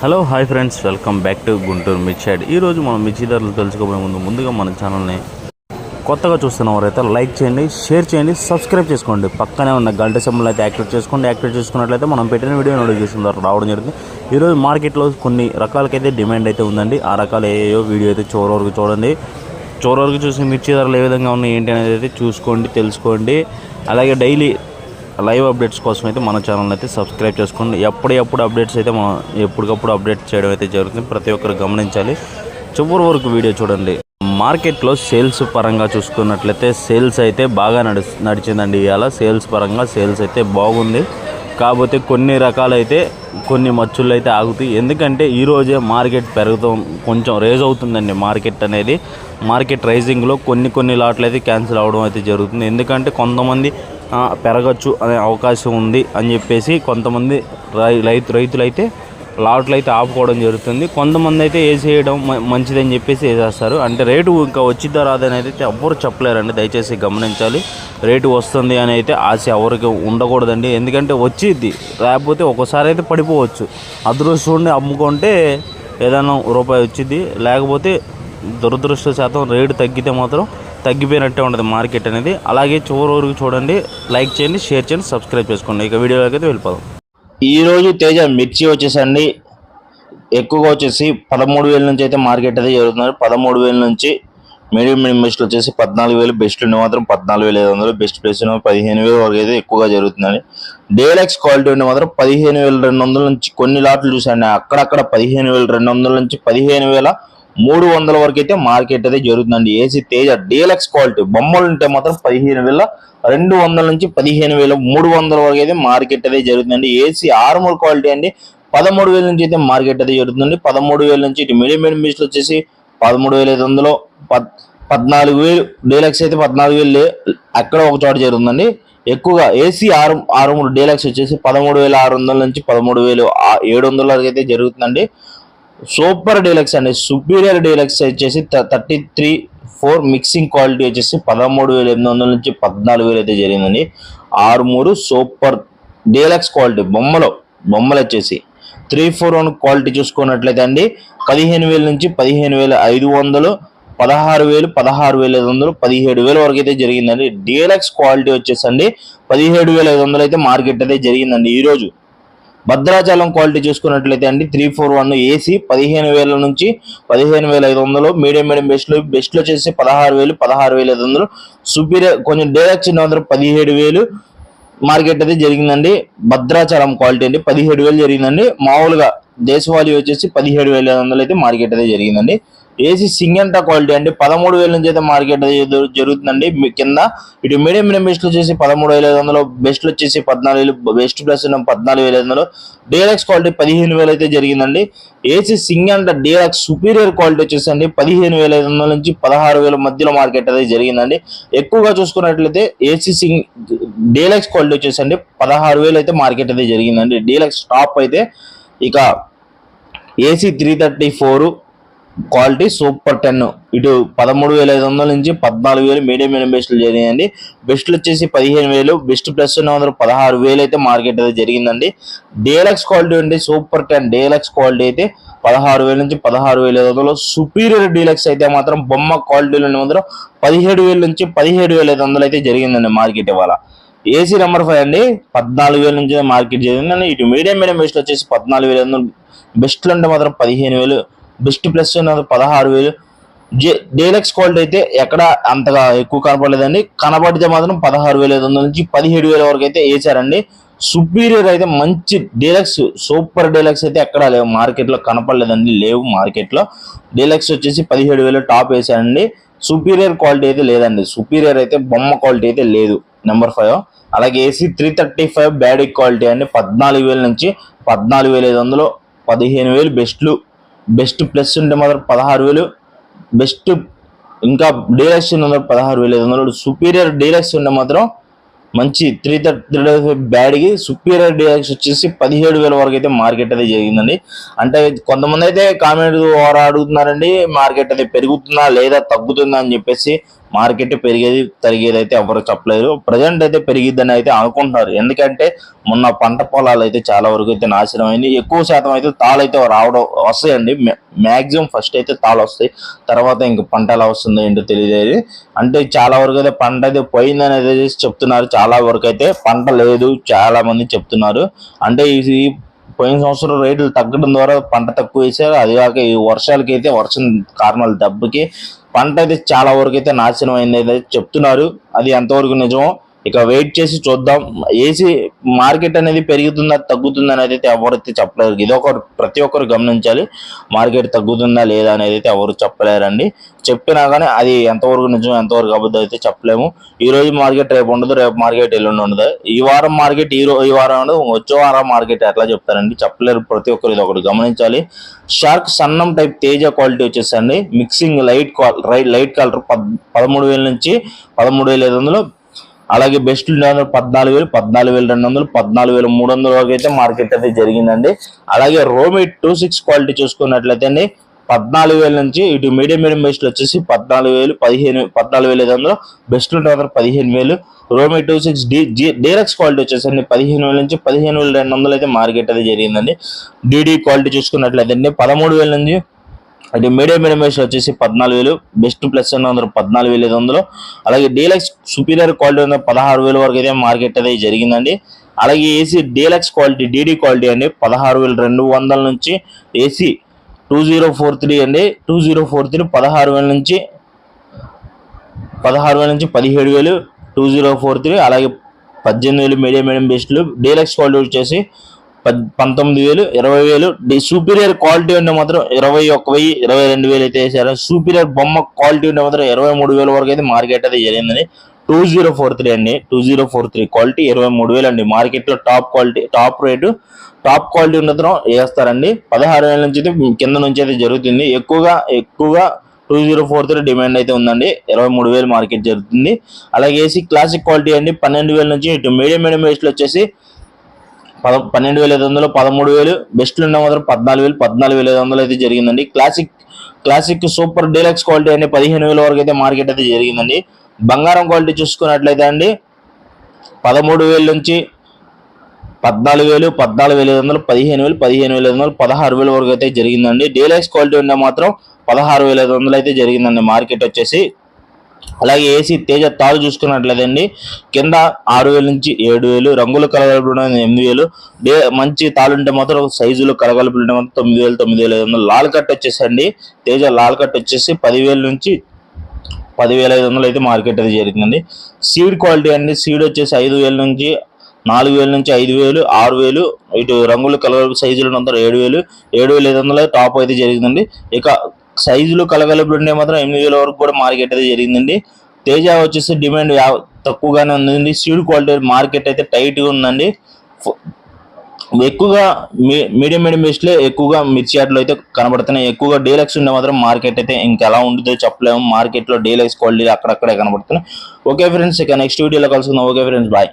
Hello hi friends. Welcome back to Guntur మిర్చాడ్ ఈరోజు మనం మిర్చి ధరలు తెలుసుకోబోయే ముందు ముందుగా మన ఛానల్ని కొత్తగా చూస్తున్న వారైతే లైక్ చేయండి షేర్ చేయండి సబ్స్క్రైబ్ చేసుకోండి. పక్కనే ఉన్న గంట సింబల్ అయితే యాక్టివేట్ చేసుకోండి. యాక్టివేట్ చేసుకున్నట్లయితే మనం పెట్టిన వీడియో నోటిఫికేషన్ ద్వారా రావడం జరుగుతుంది. ఈరోజు మార్కెట్లో కొన్ని రకాలకైతే డిమాండ్ అయితే ఉందండి. ఆ రకాలు ఏయో వీడియో అయితే చివరి వరకు చూడండి. చివరి వరకు చూసి మిర్చి ధరలు ఏ విధంగా ఉన్నాయి ఏంటి అనేది అయితే చూసుకోండి తెలుసుకోండి. అలాగే డైలీ లైవ్ అప్డేట్స్ కోసం అయితే మన ఛానల్ అయితే సబ్స్క్రైబ్ చేసుకోండి. ఎప్పటికప్పుడు అప్డేట్స్ అయితే మనం ఎప్పటికప్పుడు అప్డేట్ చేయడం అయితే జరుగుతుంది. ప్రతి ఒక్కరు గమనించాలి. చివరి వరకు వీడియో చూడండి. మార్కెట్లో సేల్స్ పరంగా చూసుకున్నట్లయితే సేల్స్ అయితే బాగా నడి నడిచిందండి ఇవాళ. సేల్స్ పరంగా సేల్స్ అయితే బాగుంది. కాకపోతే కొన్ని రకాలైతే కొన్ని మచ్చులు అయితే ఆగుతాయి. ఎందుకంటే ఈరోజే మార్కెట్ పెరుగుతాం కొంచెం రేజ్ అవుతుందండి మార్కెట్ అనేది. మార్కెట్ రైజింగ్లో కొన్ని కొన్ని లాట్లు అయితే క్యాన్సిల్ అవడం అయితే జరుగుతుంది. ఎందుకంటే కొంతమంది పెరగచ్చు అనే అవకాశం ఉంది అని చెప్పేసి కొంతమంది రై రైతు రైతులైతే లాట్లు అయితే ఆపుకోవడం జరుగుతుంది. కొంతమంది అయితే వేసేయడం మంచిదని చెప్పేసి వేసేస్తారు అంటే రేటు ఇంకా వచ్చిద్దా రాదని అయితే ఎవ్వరు చెప్పలేరండి. దయచేసి గమనించాలి. రేటు వస్తుంది అని అయితే ఆశ ఎవరికి ఉండకూడదండి. ఎందుకంటే వచ్చిద్ది. లేకపోతే ఒకసారి అయితే పడిపోవచ్చు. అదృష్టం అమ్ముకుంటే ఏదైనా రూపాయి వచ్చింది లేకపోతే దురదృష్ట శాతం రేటు తగ్గితే మాత్రం తగ్గిపోయినట్టే ఉండదు మార్కెట్ అనేది. అలాగే చివరి వరకు చూడండి లైక్ చేయండి షేర్ చేయండి సబ్స్క్రైబ్ చేసుకోండి. ఇక వీడియోలోకి అయితే వెళ్ళిపోదాం. ఈరోజు తేజ మిర్చి వచ్చేసండి. ఎక్కువగా వచ్చేసి పదమూడు వేల నుంచి అయితే మార్కెట్ అయితే జరుగుతున్నారు. పదమూడు వేల నుంచి మీడియం మీడియం బెస్ట్ వచ్చేసి పద్నాలుగు వేలు బెస్ట్ ఉండే మాత్రం పద్నాలుగు వేల ఐదు వందలు బెస్ట్ ప్లేస్ ఉన్న పదిహేను వేల వరకు అయితే ఎక్కువగా జరుగుతుందండి. డేలెక్స్ క్వాలిటీ ఉండే మాత్రం పదిహేను వేల రెండు వందల నుంచి కొన్ని లాట్లు చూసాండి. అక్కడక్కడ పదిహేను వేల రెండు వందల నుంచి పదిహేను వేల మూడు వందల వరకు అయితే మార్కెట్ అయితే జరుగుతుందండి. ఏసీ తేజ డీలక్స్ క్వాలిటీ బొమ్మలు ఉంటే మాత్రం పదిహేను వేల రెండు వందల నుంచి పదిహేను వేల మూడు వందల వరకు అయితే మార్కెట్ అయితే జరుగుతుందండి. ఏసీ ఆర్మూర్ క్వాలిటీ అండి. పదమూడు వేల నుంచి అయితే మార్కెట్ అయితే జరుగుతుంది పదమూడు వేల నుంచి ఇటు మీడియం మీడియం వచ్చేసి పదమూడు వేల ఐదు వందలు పద్ పద్నాలుగు వేలు డీలక్స్ అయితే పద్నాలుగు వేలు అక్కడ ఒక చోట జరుగుతుందండి. ఎక్కువగా ఏసీ ఆరు ఆరు మూడు డీలక్స్ వచ్చేసి పదమూడు వేల ఆరు వందల నుంచి పదమూడు వేలు ఏడు వందల వరకు అయితే జరుగుతుందండి. సూపర్ డీలక్స్ అండి. సుపీరియర్ డీలక్స్ వచ్చేసి thirty three four mixing quality వచ్చేసి పదమూడు వేల ఎనిమిది వందల నుంచి పద్నాలుగు వేలు అయితే జరిగిందండి. ఆరు మూడు సూపర్ డీలక్స్ క్వాలిటీ బొమ్మలు బొమ్మలు వచ్చేసి. త్రీ ఫోర్ వన్ క్వాలిటీ చూసుకున్నట్లయితే అండి పదిహేను వేల నుంచి పదిహేను వేల ఐదు వందలు పదహారు వేలు పదహారు వేల ఐదు వందలు పదిహేడు వేల వరకు అయితే జరిగిందండి. డీలక్స్ క్వాలిటీ వచ్చేసండి పదిహేడు వేల ఐదు వందలు అయితే మార్కెట్ అయితే జరిగిందండి. ఈరోజు భద్రాచలం క్వాలిటీ చూసుకున్నట్లయితే అండి త్రీ ఫోర్ వన్ ఏసీ పదిహేను వేల నుంచి పదిహేను వేల ఐదు వందలు మీడియం మీడియం బెస్ట్లో బెస్ట్లో వచ్చేసి పదహారు వేలు పదహారు వేల ఐదు వందలు. సుపీరియర్ కొంచెం డైరెక్ట్ చిన్న వందలు పదిహేడు వేలు. మార్కెట్ అయితే జరిగిందండి భద్రాచలం క్వాలిటీ అండి పదిహేడు వేలు జరిగిందండి. మామూలుగా దేశవాళీ వచ్చేసి పదిహేడు వేల ఐదు వందలు అయితే మార్కెట్ అయితే జరిగిందండి. ఏసీ సింగంటా క్వాలిటీ అండి పదమూడు వేల నుంచి అయితే మార్కెట్ జరుగుతుందండి. మీ కింద ఇటు మీడియం మీడియం బెస్ట్లు వచ్చేసి పదమూడు వేల ఐదు వందలు బెస్ట్లు వచ్చేసి పద్నాలుగు వేలు బెస్ట్ ప్లస్ పద్నాలుగు వేల ఐదు వందలు. డీలక్స్ క్వాలిటీ పదిహేను వేలు అయితే జరిగిందండి. ఏసీ సింగంట డీలక్స్ సుపీరియర్ క్వాలిటీ వచ్చేసండి పదిహేను వేల ఐదు వందల నుంచి పదహారు వేల మధ్యలో మార్కెట్ అయితే జరిగిందండి. ఎక్కువగా చూసుకున్నట్లయితే ఏసీ సింగ్ డీలక్స్ క్వాలిటీ వచ్చేసండి పదహారు వేలు అయితే మార్కెట్ అయితే జరిగిందండి. డీలక్స్ టాప్ అయితే ఇక AC three thirty four quality super ten. ఇటు పదమూడు వేల ఐదు వందల నుంచి పద్నాలుగు వేలు మీడియం మీడియం బెస్ట్లు జరిగిందండి బెస్ట్లు వచ్చేసి పదిహేను వేలు బెస్ట్ ప్లస్ ఉన్న వందలు పదహారు వేలు అయితే మార్కెట్ అయితే జరిగిందండి. డేలక్స్ క్వాలిటీ అండి సూపర్ టెన్ డేలక్స్ క్వాలిటీ అయితే పదహారు వేల నుంచి పదహారు వేల ఐదు వందలు. సుపీరియర్ డీలక్స్ అయితే మాత్రం బొమ్మ క్వాలిటీలో మాత్రం పదిహేడు వేల నుంచి పదిహేడు వేల ఐదు వందలు అయితే జరిగిందండి మార్కెట్ ఇవాళ. ఏసీ నెంబర్ ఫైవ్ అండి. పద్నాలుగు వేల నుంచి మార్కెట్ జరిగిందండి. ఇటు మీడియం మీడియం బెస్ట్లు వచ్చేసి పద్నాలుగు వేల ఐదు వందలు. బెస్ట్లు అంటే మాత్రం పదిహేను వేలు బెస్ట్ ప్లస్ ఉన్నది పదహారు వేలు. జే డీలక్స్ క్వాలిటీ అయితే ఎక్కడ అంతగా ఎక్కువ కనపడలేదండి. కనపడితే మాత్రం పదహారు వేల ఐదు వందల నుంచి పదిహేడు వేల వరకు అయితే వేసారండి. సుపీరియర్ అయితే మంచి డీలక్స్ సూపర్ డీలక్స్ అయితే ఎక్కడ లేవు. మార్కెట్లో కనపడలేదండి లేవు మార్కెట్లో. డీలక్స్ వచ్చేసి పదిహేడు వేలు టాప్ వేసారండి. సుపీరియర్ క్వాలిటీ అయితే లేదండి. సుపీరియర్ అయితే బొమ్మ క్వాలిటీ అయితే లేదు. నెంబర్ ఫైవ్ అలాగే AC three thirty five bad quality అండి. పద్నాలుగు వేల నుంచి పద్నాలుగు వేల ఐదు వందలు పదిహేను వేలు బెస్ట్లు. బెస్ట్ ప్లస్ ఉంటే మాత్రం పదహారు వేలు. బెస్ట్ ఇంకా డీలక్స్ ఉన్న పదహారు వేల. ఐదు వందలు సుపీరియర్ డీలక్స్ ఉంటే మాత్రం మంచి త్రీ థర్టీ బ్యాడ్కి సుపీరియర్ డీలక్స్ వచ్చేసి పదిహేడు వేల వరకు అయితే మార్కెట్ అయితే జరిగిందండి. అంటే కొంతమంది అయితే కామెంట్ వారు అడుగుతున్నారండి మార్కెట్ అయితే పెరుగుతుందా లేదా తగ్గుతుందా అని చెప్పేసి మార్కెట్ పెరిగేది తరిగేది అయితే ఎవరు చెప్పలేరు ప్రజెంట్ అయితే పెరిగిద్దని అయితే అనుకుంటున్నారు. ఎందుకంటే మొన్న పంట పొలాలు అయితే చాలా వరకు అయితే నాశనం అయింది ఎక్కువ శాతం అయితే తాళ్ళు అయితే రావడం వస్తాయండి. మ్యాక్సిమం ఫస్ట్ అయితే తాళ్ళు వస్తాయి. తర్వాత ఇంక పంట ఎలా వస్తుందో ఏంటో తెలియదు అంటే చాలా వరకు అయితే పంట అయితే పోయిందని అయితే చెప్తున్నారు. చాలా వరకు అయితే పంట లేదు. చాలా మంది చెప్తున్నారు. అంటే ఇది పోయిన సంవత్సరం రేట్లు తగ్గడం ద్వారా పంట తక్కువ వేసారు. అది కాక ఈ వర్షాలకి అయితే వర్షం కారణాలు దెబ్బకి పంట అయితే చాలా వరకు అయితే నాశనం అయింది అయితే చెప్తున్నారు. అది ఎంతవరకు నిజమో ఇక వెయిట్ చేసి చూద్దాం. ఏసీ మార్కెట్ అనేది పెరుగుతుందా తగ్గుతుందా అనేది అయితే ఎవరైతే చెప్పలేరు. ఇది ఒక ప్రతి ఒక్కరు గమనించాలి. మార్కెట్ తగ్గుతుందా లేదా అనేది అయితే ఎవరు చెప్పలేరండి. చెప్పినా కానీ అది ఎంతవరకు నిజం ఎంతవరకు అబద్ధం అయితే చెప్పలేము. ఈ రోజు మార్కెట్ రేపు ఉండదు రేపు మార్కెట్ ఎల్లుండి ఉండదు. ఈ వారం మార్కెట్ ఈ ఈ వారం ఉండదు వచ్చే వారం మార్కెట్ ఎట్లా చెప్తారండి? చెప్పలేరు ప్రతి ఒక్కరు ఇది ఒకటి గమనించాలి. షార్క్ సన్నం టైప్ తేజ క్వాలిటీ వచ్చేసండి మిక్సింగ్ లైట్ లైట్ కలర్ పదమూడు వేల నుంచి పదమూడు వేల ఐదు వందలు అలాగే బెస్ట్ వందలు పద్నాలుగు వేలు పద్నాలుగు వేల రెండు వందలు పద్నాలుగు వేల మూడు వందల వరకు అయితే మార్కెట్ అయితే జరిగిందండి. అలాగే రోమి టూ సిక్స్ క్వాలిటీ చూసుకున్నట్లయితే అండి పద్నాలుగు వేల నుంచి ఇటు మీడియం మీడియం బెస్ట్లు వచ్చేసి పద్నాలుగు వేలు పదిహేను పద్నాలుగు వేల ఐదు వందలు బెస్ట్ మాత్రం పదిహేను వేలు. రోమి two six D G deluxe quality వచ్చేసండి పదిహేను వేల నుంచి పదిహేను వేల రెండు వందలు అయితే మార్కెట్ అయితే జరిగిందండి. డీడీ క్వాలిటీ చూసుకున్నట్లయితే అండి పదమూడు వేల నుంచి అయితే మీడియం మీడియం వచ్చేసి పద్నాలుగు వేలు బెస్ట్ ప్లస్ రెండు వందలు పద్నాలుగు వేల ఐదు వందలు. అలాగే డీలక్స్ సుపీరియర్ క్వాలిటీ ఉన్న పదహారు వేల వరకు అయితే మార్కెట్ అయితే జరిగిందండి. అలాగే AC deluxe quality DD quality అండి. పదహారు వేల రెండు వందల నుంచి AC two zero four three అండి. టూ జీరో ఫోర్ త్రీ పదహారు వేల నుంచి పదహారు వేల నుంచి పదిహేడు వేలు టూ జీరో ఫోర్ త్రీ. అలాగే పద్దెనిమిది వేలు మీడియం మీడియం బెస్ట్లు. డీలక్స్ క్వాలిటీ వచ్చేసి పంతొమ్మిది వేలు ఇరవై వేలు. సూపీరియర్ క్వాలిటీ ఉంటే మాత్రం ఇరవై ఒక్క వెయ్యి ఇరవై రెండు వేలు అయితే వేసారు. సూపీరియర్ బొమ్మ క్వాలిటీ ఉంటే మాత్రం ఇరవై మూడు వేల వరకు అయితే మార్కెట్ అయితే జరిగిందని టూ జీరో ఫోర్ త్రీ అండి. Two zero four three quality ఇరవై మూడు వేలు అండి. మార్కెట్లో top quality top rate top quality ఉన్నతరం వేస్తారండి. పదహారు వేల నుంచి అయితే కింద నుంచి అయితే జరుగుతుంది. ఎక్కువగా ఎక్కువగా two zero four three demand అయితే ఉందండి. ఇరవై మూడు వేలు మార్కెట్ జరుగుతుంది. అలాగే ఏసీ క్లాసిక్ క్వాలిటీ అండి. పన్నెండు వేల నుంచి ఇటు మీడియం మీడియం బెస్ట్లు వచ్చేసి పద పన్నెండు వేల ఐదు వందలు పదమూడు వేలు బెస్ట్లు ఉన్న మాత్రం పద్నాలుగు వేలు పద్నాలుగు వేల ఐదు వందలు అయితే జరిగిందండి. Classic classic super deluxe quality అనే పదిహేను వేల వరకు అయితే మార్కెట్ అయితే జరిగిందండి. బంగారం క్వాలిటీ చూసుకున్నట్లయితే అండి పదమూడు వేల నుంచి పద్నాలుగు వేలు పద్నాలుగు వేల ఐదు వందలు పదిహేను వేలు పదిహేను వేల ఐదు వందలు పదహారు వేల వరకు అయితే జరిగిందండి. డీలక్స్ క్వాలిటీ ఉంటే మాత్రం పదహారు వేల ఐదు వందలు అయితే జరిగిందండి. మార్కెట్ వచ్చేసి అలాగే ఏసీ తేజ తాడు చూసుకున్నట్లయితే కింద ఆరు వేల నుంచి ఏడు వేలు రంగులు కలగలుపులు ఎనిమిది వేలు డే మంచి తాళుంటే మాత్రం సైజులు కలగలుపులు ఉంటే మాత్రం తొమ్మిది వేలు తొమ్మిది వేల ఐదు వందలు. లాల్ కట్ వచ్చేసండి. తేజ లాల్ కట్ వచ్చేసి పదివేల నుంచి పదివేల ఐదు వందలు అయితే మార్కెట్ అయితే జరిగిందండి. సీడ్ క్వాలిటీ అండి. సీడ్ వచ్చేసి ఐదు వేల నుంచి నాలుగు వేల నుంచి ఐదు వేలు ఆరు వేలు. ఇటు రంగులు కలర్ సైజులు అందరూ ఏడు వేలు ఏడు వేల ఐదు వందలు టాప్ అయితే జరిగిందండి. ఇక సైజులు కలగలుపు ఉండే మాత్రం ఎనిమిది వేల వరకు కూడా మార్కెట్ అయితే జరిగిందండి. తేజ వచ్చేసి డిమాండ్ తక్కువగానే ఉందండి. సీడ్ క్వాలిటీ మార్కెట్ అయితే టైట్గా ఉందండి. ఎక్కువగా మీ మీడియం మీడియం బేస్ట్లే ఎక్కువగా మిర్చి ఆటలు అయితే కనబడుతున్నాయి. ఎక్కువగా డీలక్స్ ఉండే మాత్రం మార్కెట్ అయితే ఇంకెలా ఉంటుందో చెప్పలేము. మార్కెట్లో డీలక్స్ క్వాలిటీ అక్కడక్కడే కనబడుతున్నాయి. ఓకే ఫ్రెండ్స్ ఇక నెక్స్ట్ వీడియోలో కలుసుకుందాం. Okay friends bye